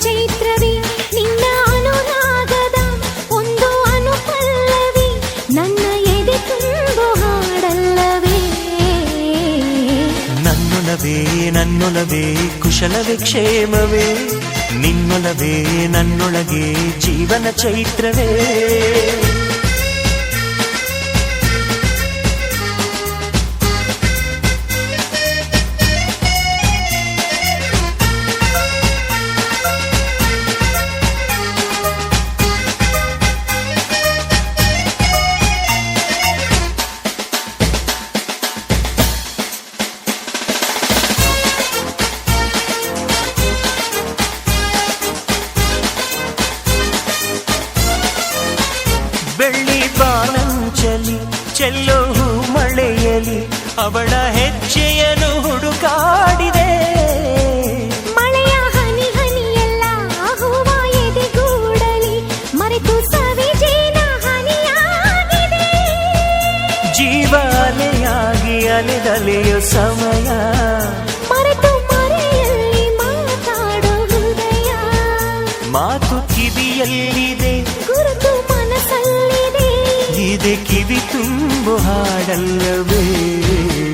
ಚೈತ್ರವಿ, ನಿನ್ನ ಅನುರಾಗದ ಒಂದು ನನ್ನ ಎದೆ ತುಂಬು ಹಾಡಲ್ಲವೇ. ನನ್ನೊಲವೇ ನನ್ನೊಲವೇ, ಕುಶಲವೇ, ಕ್ಷೇಮವೇ. ನಿನ್ನೊಲವೇ, ನನ್ನೊಳಗೆ ಜೀವನ ಚೈತ್ರವೇ. ಬೆಳ್ಳಿ ಬಾನಂಚಲಿ ಚೆಲ್ಲೋ ಮಳೆಯಲಿ ಅವಳ ಹೆಜ್ಜೆಯನ್ನು ಹುಡುಕಾಡಿದೆ. ಮಳೆಯ ಹನಿ ಹನಿಯೆಲ್ಲ ಹೂವ ಎದೆಗೂಡಲಿ ಮರೆತು ಸವಿಜೇನ ಹನಿಯಾಗಿದೆ. ಜೀವ ಅಲೆಯಾಗಿ ಅಲೆದಲೆಯೋ ಸಮಯ. ಮರೆತು ಮರೆಯಲ್ಲಿ ಮಾತಾಡೋ ಹೃದಯ. ಮಾತು ಕಿವಿಯಲ್ಲಿದೆ ಇದೆ ಕಿವಿ ತುಂಬು ಹಾಡಲ್ಲವೇ ನನ್ನೊಲವೇ